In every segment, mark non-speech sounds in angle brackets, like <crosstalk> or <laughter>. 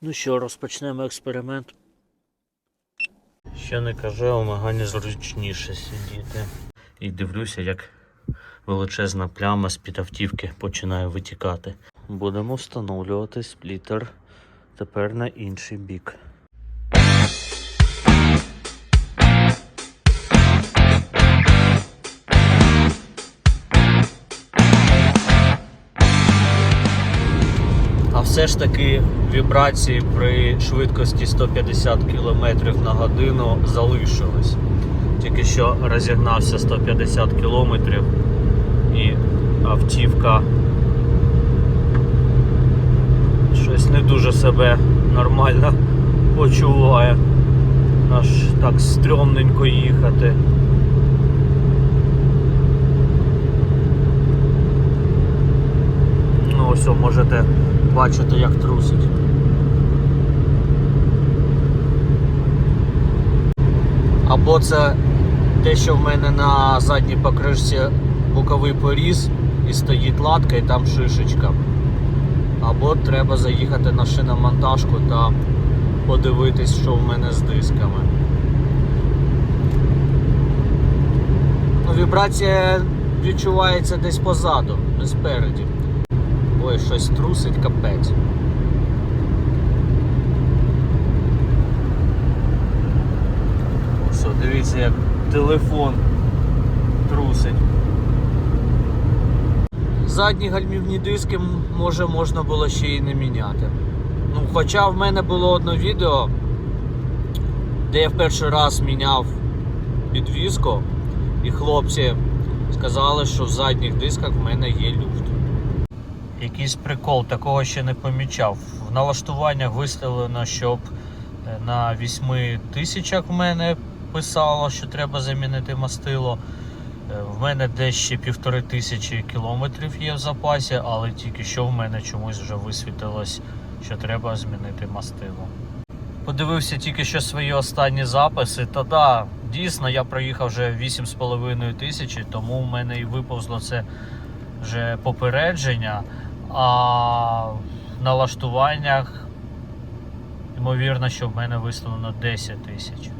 Ну що, розпочнемо експеримент. Ще не каже, у Магані зручніше сидіти. І дивлюся, як величезна пляма з-під автівки починає витікати. Будемо встановлювати сплітер тепер на інший бік. Все ж таки вібрації при швидкості 150 км на годину залишились. Тільки що розігнався 150 км і автівка щось не дуже себе нормально <laughs> почуває. Аж так стрьомненько їхати. Ну ось можете бачити, як трусить. Або це те, що в мене на задній покришці боковий поріз і стоїть латка і там шишечка. Або треба заїхати на шиномонтажку та подивитись, що в мене з дисками. Ну, вібрація відчувається десь позаду, не спереді. Ой, щось трусить капець. Ось, о, дивіться, як телефон трусить. Задні гальмівні диски може можна було ще й не міняти. Ну, хоча в мене було одне відео, де я в перший раз міняв підвіску, і хлопці сказали, що в задніх дисках в мене є люфт. Якийсь прикол, такого ще не помічав. В налаштуваннях виставлено, щоб е, на 8 тисячах в мене писало, що треба замінити мастило. Е, В мене десь ще півтори тисячі кілометрів є в запасі, але тільки що в мене чомусь вже висвітилось, що треба змінити мастило. Подивився тільки що свої останні записи, та да, дійсно я проїхав вже 8,5 тисячі, тому в мене і виповзло це вже попередження, а в налаштуваннях ймовірно, що в мене виставлено 10 тисяч.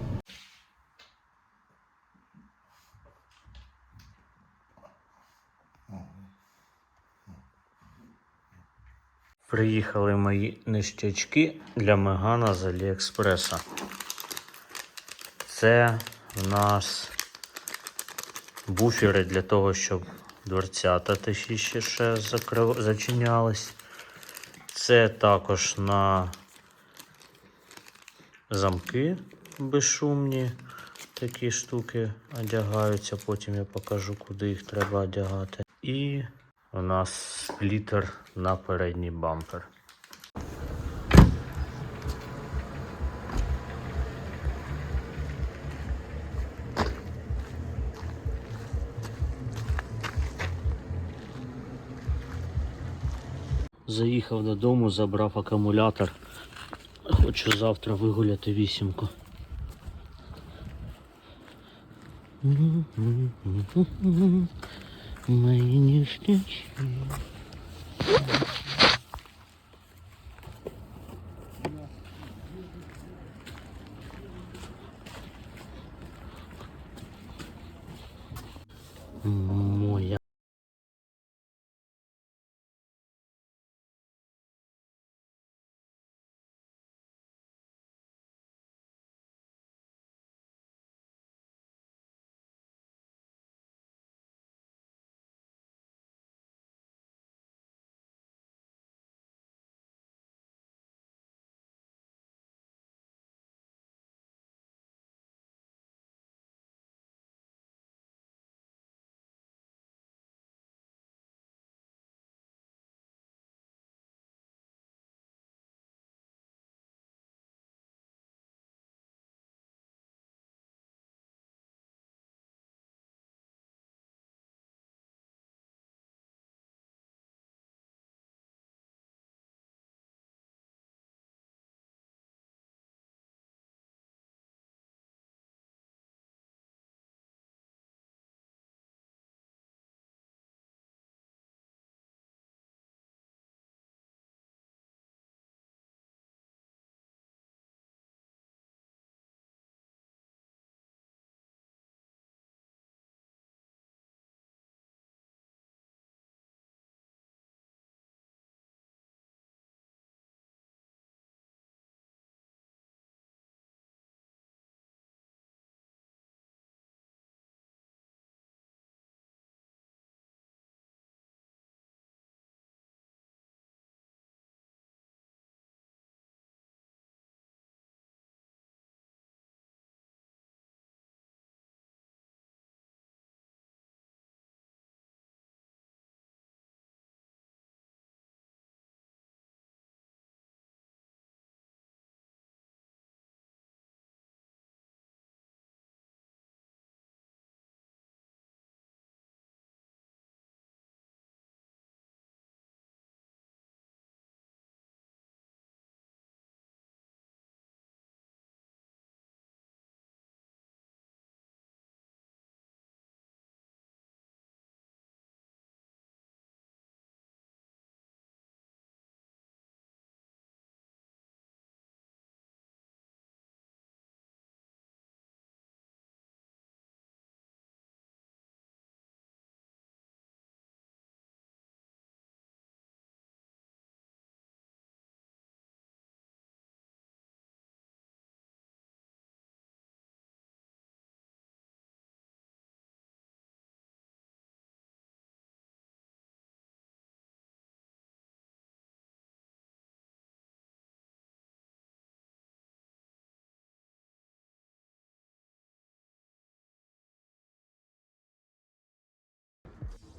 Приїхали мої ништячки для Мегана з Аліекспреса. Це в нас буфери для того, щоб дверцята точніше ще закрив... зачинялись. Це також на замки безшумні. Такі штуки одягаються, потім я покажу, куди їх треба одягати. І у нас сплітер на передній бампер. Заїхав додому, забрав акумулятор. Хочу завтра вигуляти вісімку. Мої ніштячки.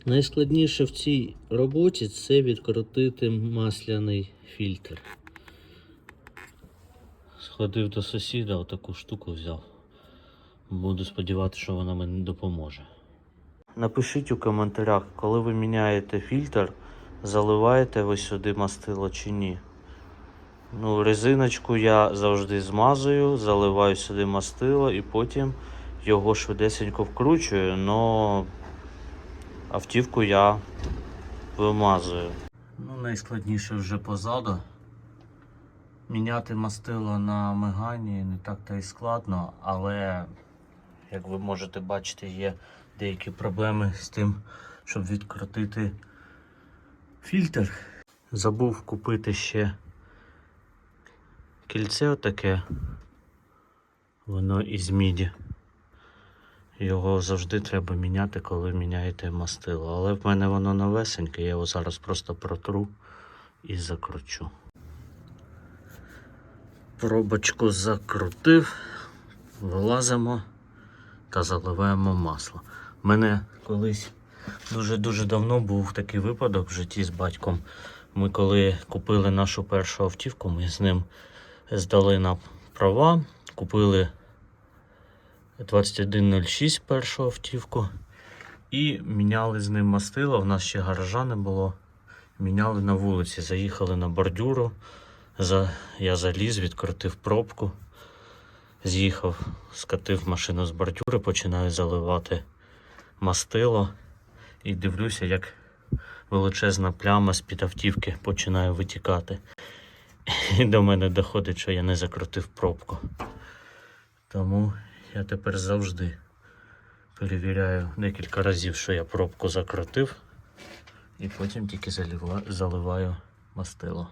Найскладніше в цій роботі це відкрутити масляний фільтр. Сходив до сусіда, отаку штуку взяв. Буду сподіватися, що вона мені допоможе. Напишіть у коментарях, коли ви міняєте фільтр, заливаєте ви сюди мастило чи ні. Ну, резиночку я завжди змазую, заливаю сюди мастило і потім його швидесенько вкручую, але автівку я вимазую. Ну, найскладніше вже позаду. Міняти мастило на мегані не так та й складно, але, як ви можете бачити, є деякі проблеми з тим, щоб відкрутити фільтр. Забув купити ще кільце отаке. Воно із міді. Його завжди треба міняти, коли міняєте мастило. Але в мене воно новесеньке, я його зараз просто протру і закручу. Пробочку закрутив, вилазимо та заливаємо масло. У мене колись дуже-дуже давно був такий випадок в житті з батьком. Ми коли купили нашу першу автівку, ми з ним здали на права, купили 2106 першу автівку і міняли з ним мастило. У нас ще гаража не було. Міняли на вулиці, заїхали на бордюру. За... Я заліз, відкрутив пробку, з'їхав, скатив машину з бордюри, починаю заливати мастило і дивлюся, як величезна пляма з-під автівки починає витікати. І до мене доходить, що я не закрутив пробку. Тому я тепер завжди перевіряю декілька разів, що я пробку закрутив, і потім тільки заливаю мастило.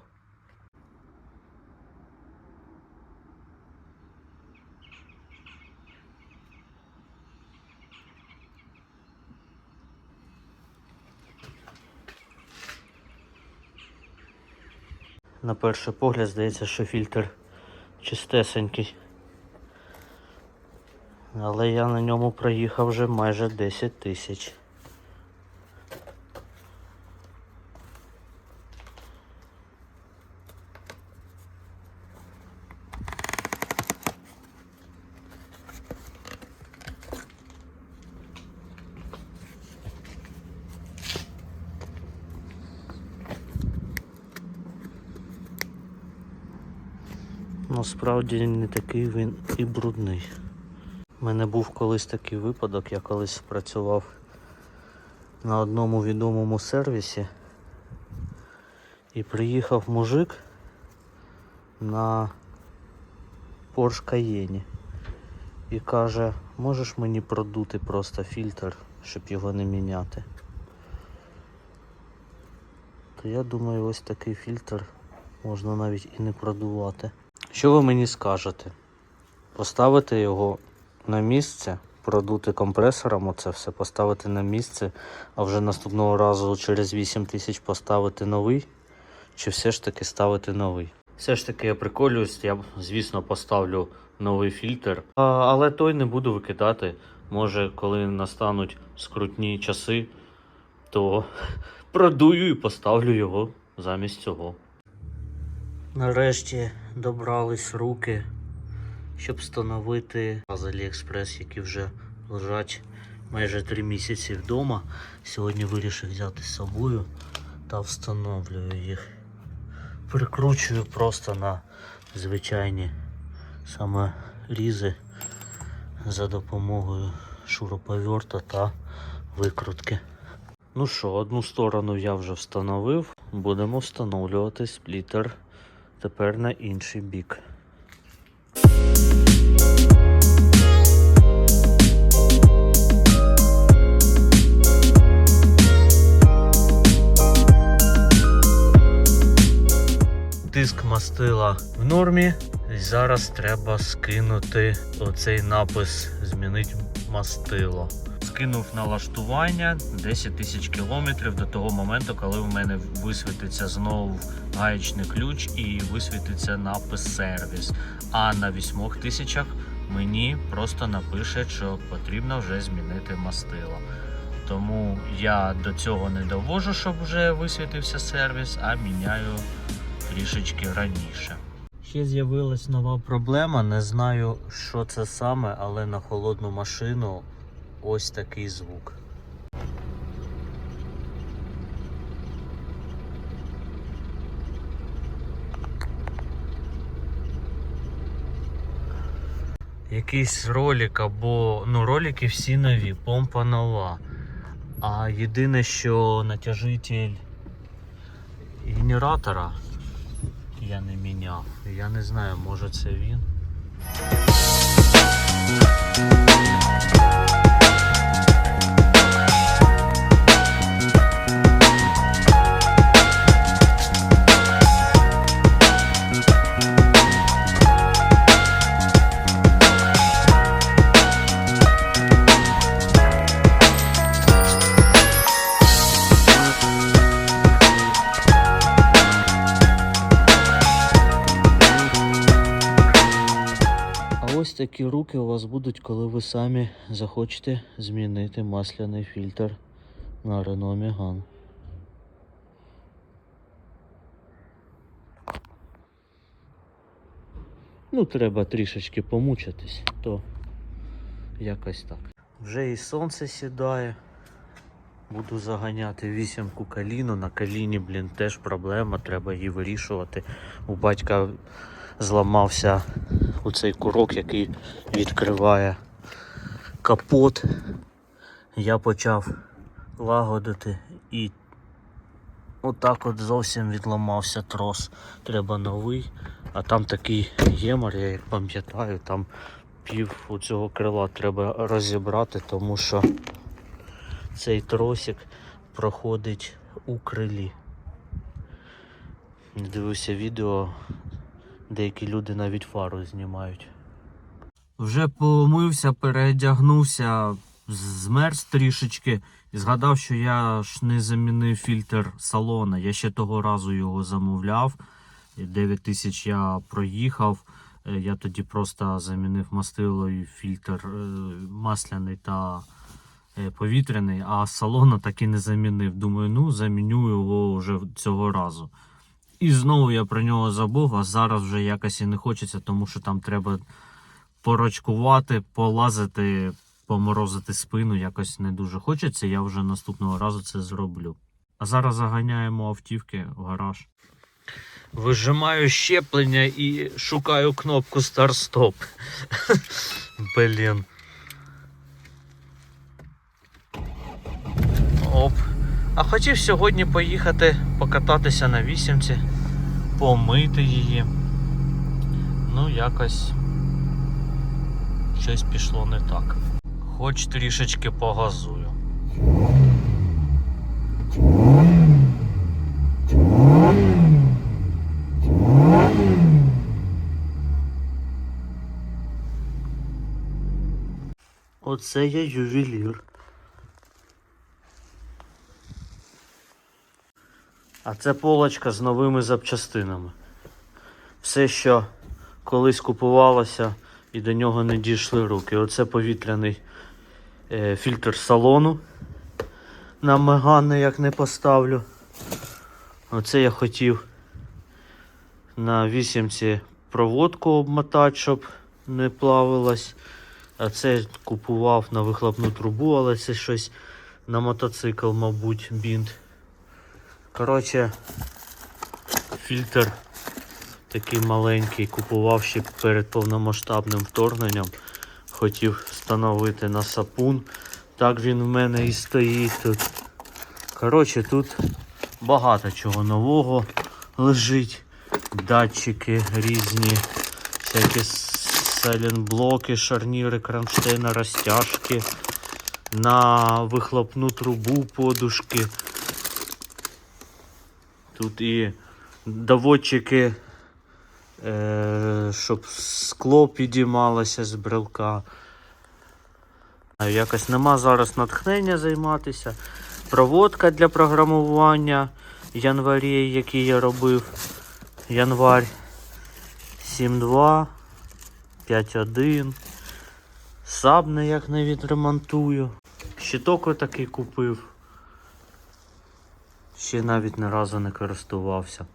На перший погляд здається, що фільтр чистесенький. Але я на ньому проїхав вже майже 10 тисяч. Насправді не такий він і брудний. У мене був колись такий випадок, я колись працював на одному відомому сервісі і приїхав мужик на Porsche Cayenne і каже, можеш мені продути просто фільтр, щоб його не міняти. То я думаю, ось такий фільтр можна навіть і не продувати. Що ви мені скажете? Поставити його на місце, продути компресором оце все, поставити на місце, а вже наступного разу через 8 тисяч поставити новий, чи все ж таки ставити новий. Все ж таки я приколююсь, я, звісно, поставлю новий фільтр, а, але той не буду викидати. Може, коли настануть скрутні часи, то <laughs> продую і поставлю його замість цього. Нарешті добрались руки, щоб встановити з Aliexpress, які вже лежать майже 3 місяці вдома. Сьогодні вирішив взяти з собою та встановлюю їх. Прикручую просто на звичайні саме різи за допомогою шуруповерта та викрутки. Ну що, одну сторону я вже встановив, будемо встановлювати сплітер тепер на інший бік. Тиск мастила в нормі. Зараз треба скинути оцей напис Змінить мастило. Скинув налаштування 10 тисяч кілометрів до того моменту, коли у мене висвітиться знову гаєчний ключ і висвітиться напис сервіс. А на 8 тисячах мені просто напише, що потрібно вже змінити мастило. Тому я до цього не довожу, щоб вже висвітився сервіс, а міняю трішечки раніше. Ще з'явилась нова проблема. Не знаю, що це саме, але на холодну машину ось такий звук. Якийсь ролик або ну ролики всі нові, помпа нова. А єдине, що натяжитель генератора я не міняв. Я не знаю, може це він. Такі руки у вас будуть, коли ви самі захочете змінити масляний фільтр на Renault Megane. Ну, треба трішечки помучитись, то якось так. Вже і сонце сідає. Буду заганяти вісімку каліну. На каліні, блін, теж проблема, треба її вирішувати. У батька зламався оцей курок, який відкриває капот. Я почав лагодити і отак от зовсім відламався трос. Треба новий. А там такий ємор, я як пам'ятаю, там пів у цього крила треба розібрати, тому що цей тросик проходить у крилі. Дивився відео, деякі люди навіть фару знімають. Вже помився, переодягнувся, змерз трішечки і згадав, що я ж не замінив фільтр салона. Я ще того разу його замовляв. 9 тисяч я проїхав. Е, Я тоді просто замінив мастило і фільтр е, масляний та е, повітряний, а салона так і не замінив. Думаю, ну заміню його вже цього разу. І знову я про нього забув, а зараз вже якось і не хочеться, тому що там треба порочкувати, полазити, поморозити спину. Якось не дуже хочеться. Я вже наступного разу це зроблю. А зараз заганяємо автівки в гараж. Вижимаю щеплення і шукаю кнопку старт-стоп. <laughs> Блін. Оп. А хотів сьогодні поїхати покататися на вісімці, помити її. Ну, якось щось пішло не так. Хоч трішечки погазую. Оце я ювелір. А це полочка з новими запчастинами. Все, що колись купувалося і до нього не дійшли руки. Оце повітряний е, фільтр салону. На Меган як не поставлю. Оце я хотів на вісімці проводку обмотати, щоб не плавилась. А це купував на вихлопну трубу, але це щось на мотоцикл, мабуть, бінт. Коротше, фільтр такий маленький, купував ще перед повномасштабним вторгненням. Хотів встановити на сапун. Так він в мене і стоїть тут. Коротше, тут багато чого нового лежить. Датчики різні, всякі сайлентблоки, шарніри, кронштейна, розтяжки, на вихлопну трубу подушки. Тут і доводчики, е, щоб скло підіймалося з брелка. Якось нема зараз натхнення займатися. Проводка для програмування январі, який я робив. Январь 7.2, 5.1. Саб ніяк не відремонтую. Щиток отакий купив. Ще навіть ні разу не користувався.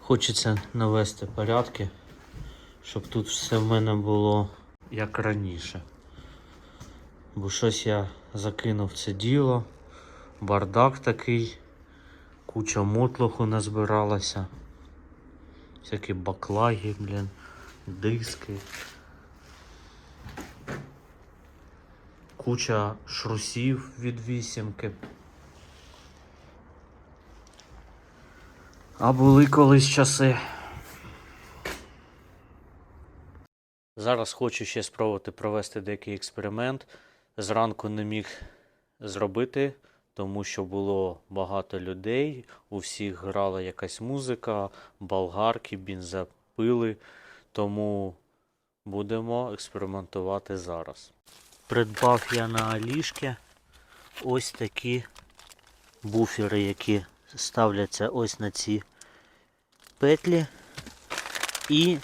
Хочеться навести порядки, щоб тут все в мене було як раніше. Бо щось я закинув це діло, бардак такий, куча мотлоху назбиралася, всякі баклаги, блін, диски. Куча шрусів від вісімки. А були колись часи. Зараз хочу ще спробувати провести деякий експеримент. Зранку не міг зробити, тому що було багато людей, у всіх грала якась музика, болгарки, бензопили. Тому будемо експериментувати зараз. Придбав я на Алішки ось такі буфери, які ставляться ось на ці петлі. І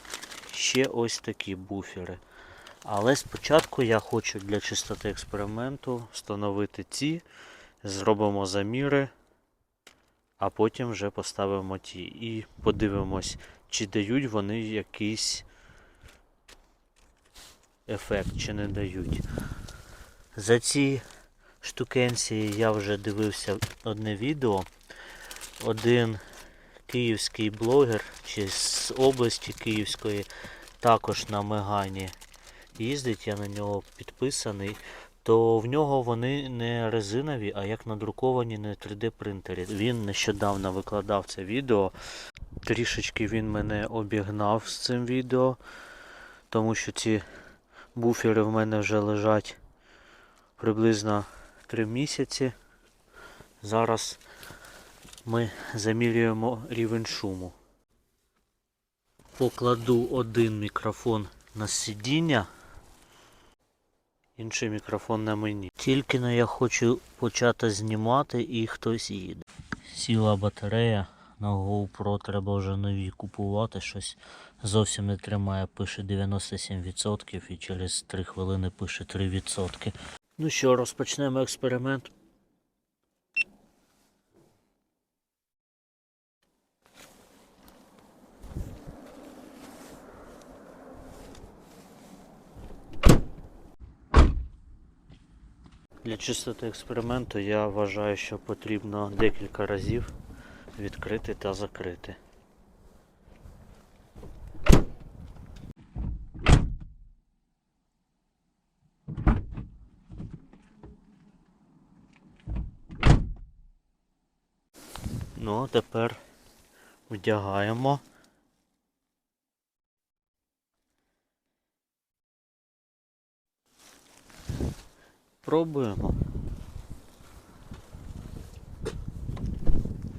ще ось такі буфери. Але спочатку я хочу для чистоти експерименту встановити ці, зробимо заміри, а потім вже поставимо ті. І подивимось, чи дають вони якийсь ефект, чи не дають. За ці штукенції я вже дивився одне відео. Один київський блогер чи з області Київської також на Мегані їздить, я на нього підписаний, то в нього вони не резинові, а як надруковані на 3D принтері. Він нещодавно викладав це відео. Трішечки він мене обігнав з цим відео, тому що ці буфери в мене вже лежать приблизно 3 місяці. Зараз ми замірюємо рівень шуму. Покладу один мікрофон на сидіння, інший мікрофон на мені. Тільки но я хочу почати знімати і хтось їде. Сіла батарея, на GoPro треба вже нові купувати, щось зовсім не тримає, пише 97% і через 3 хвилини пише 3%. Ну що, розпочнемо експеримент. Для чистоти експерименту я вважаю, що потрібно декілька разів відкрити та закрити. Тепер вдягаємо. Пробуємо.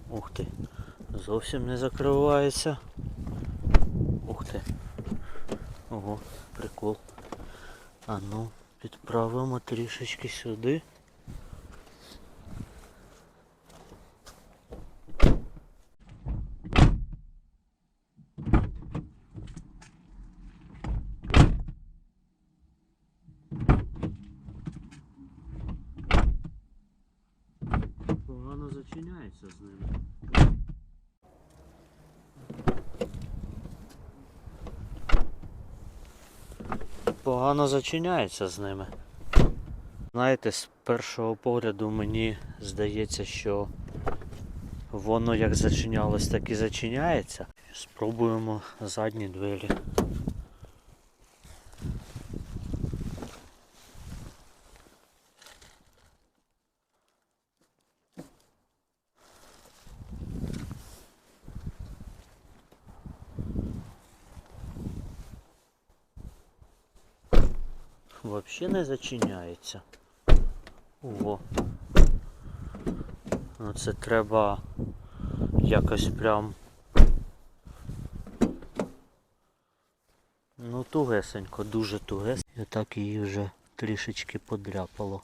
Ух ти, зовсім не закривається. Ух ти. Ого, прикол. А ну, підправимо трішечки сюди. Погано зачиняється з ними. Погано зачиняється з ними. Знаєте, з першого погляду мені здається, що воно як зачинялось, так і зачиняється. Спробуємо задні двері. Вообще не зачиняється. Ого. Ну це треба якось прям. Ну тугесенько, дуже тугесенько. І так її вже трішечки подряпало.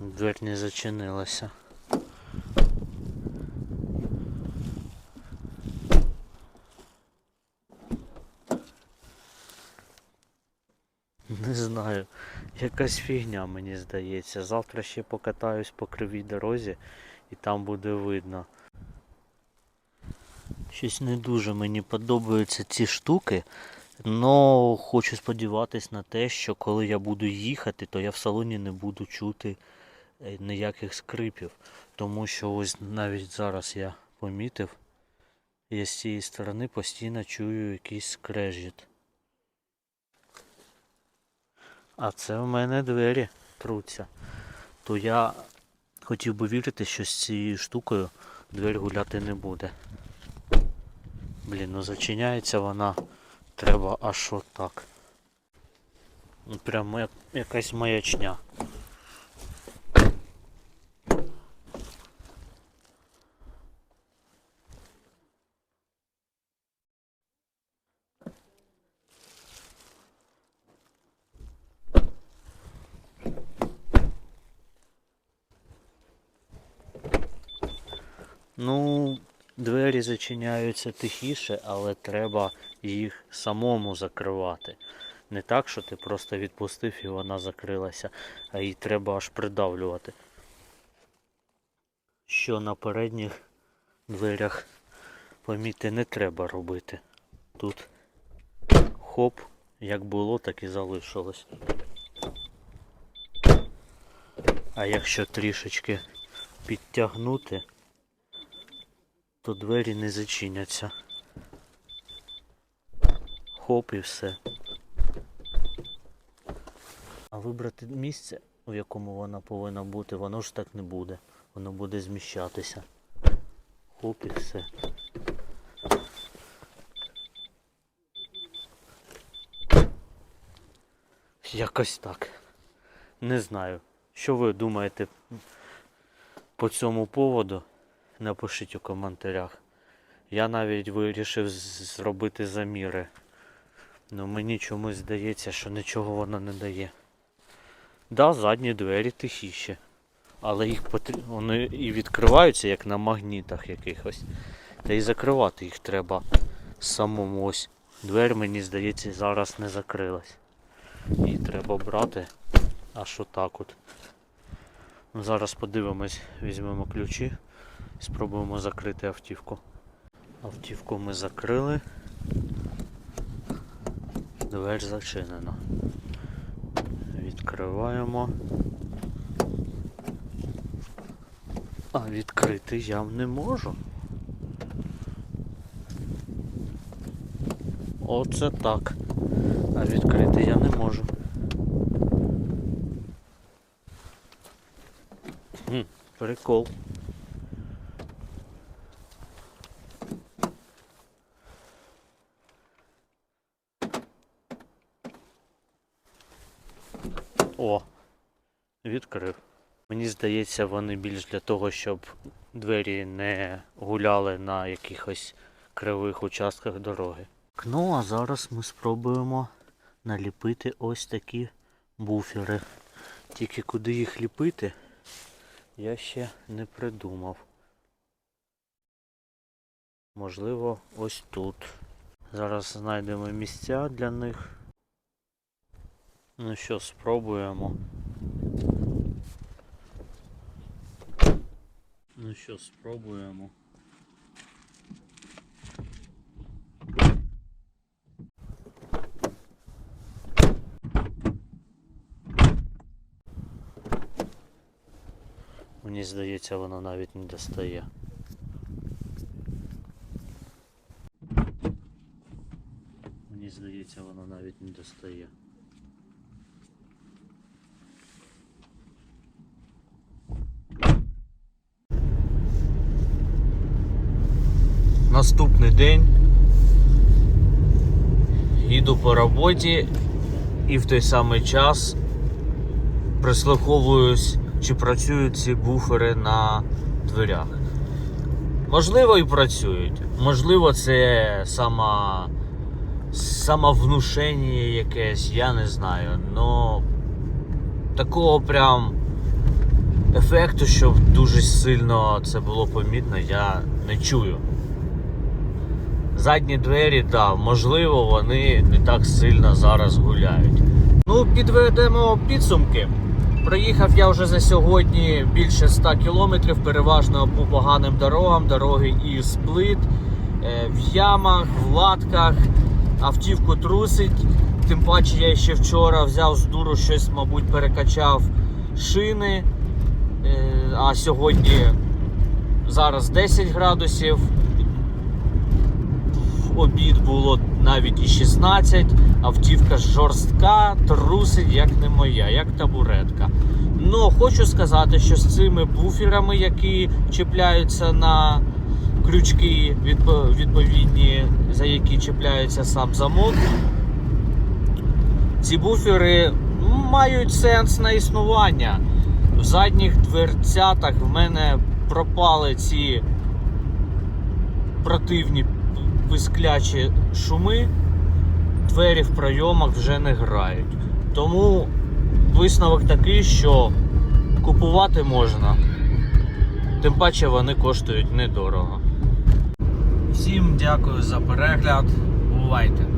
Дверь не зачинилася. знаю. Якась фігня, мені здається. Завтра ще покатаюсь по кривій дорозі і там буде видно. Щось не дуже мені подобаються ці штуки. Но хочу сподіватись на те, що коли я буду їхати, то я в салоні не буду чути е, ніяких скрипів. Тому що ось навіть зараз я помітив, я з цієї сторони постійно чую якийсь скрежіт. А це в мене двері труться. То я хотів би вірити, що з цією штукою двері гуляти не буде. Блін, ну зачиняється вона. Треба аж отак. Ну прямо як, якась маячня. Ну, двері зачиняються тихіше, але треба їх самому закривати. Не так, що ти просто відпустив і вона закрилася, а її треба аж придавлювати. Що на передніх дверях поміти не треба робити. Тут хоп, як було, так і залишилось. А якщо трішечки підтягнути, то двері не зачиняться. Хоп і все. А вибрати місце, у якому вона повинна бути, воно ж так не буде. Воно буде зміщатися. Хоп і все. Якось так. Не знаю. Що ви думаєте по цьому поводу? Напишіть у коментарях. Я навіть вирішив зробити заміри. Ну мені чомусь здається, що нічого воно не дає. Да, задні двері тихіші. Але їх потрібно. Вони і відкриваються як на магнітах якихось. Та і закривати їх треба самому ось. Двері, мені здається, зараз не закрилась. Її треба брати аж отак от. Ну, Зараз подивимось, візьмемо ключі спробуємо закрити автівку. Автівку ми закрили. Двері зачинено. Відкриваємо. А відкрити я не можу. Оце так. А відкрити я не можу. Хм, прикол. Здається, вони більш для того, щоб двері не гуляли на якихось кривих участках дороги. Ну, а зараз ми спробуємо наліпити ось такі буфери. Тільки куди їх ліпити, я ще не придумав. Можливо, ось тут. Зараз знайдемо місця для них. Ну що, спробуємо. Ну що, спробуємо. Мені здається, воно навіть не достає. Мені здається, воно навіть не достає. Наступний день. Їду по роботі і в той самий час прислуховуюсь, чи працюють ці буфери на дверях. Можливо, і працюють. Можливо, це сама, самовнушення якесь, я не знаю. Но такого прям ефекту, щоб дуже сильно це було помітно, я не чую. Задні двері, да, можливо, вони не так сильно зараз гуляють. Ну, підведемо підсумки. Проїхав я вже за сьогодні більше 100 кілометрів, переважно по поганим дорогам, дороги і сплит, е, в ямах, в латках, автівку трусить. Тим паче я ще вчора взяв з дуру щось, мабуть, перекачав шини. Е, А сьогодні зараз 10 градусів. Обід було навіть і 16, автівка жорстка, трусить як не моя, як табуретка. Ну, хочу сказати, що з цими буферами, які чіпляються на крючки відповідні, за які чіпляється сам замок, ці буфери мають сенс на існування. В задніх дверцятах в мене пропали ці противні писклячі шуми, двері в пройомах вже не грають. Тому висновок такий, що купувати можна. Тим паче вони коштують недорого. Всім дякую за перегляд. Бувайте!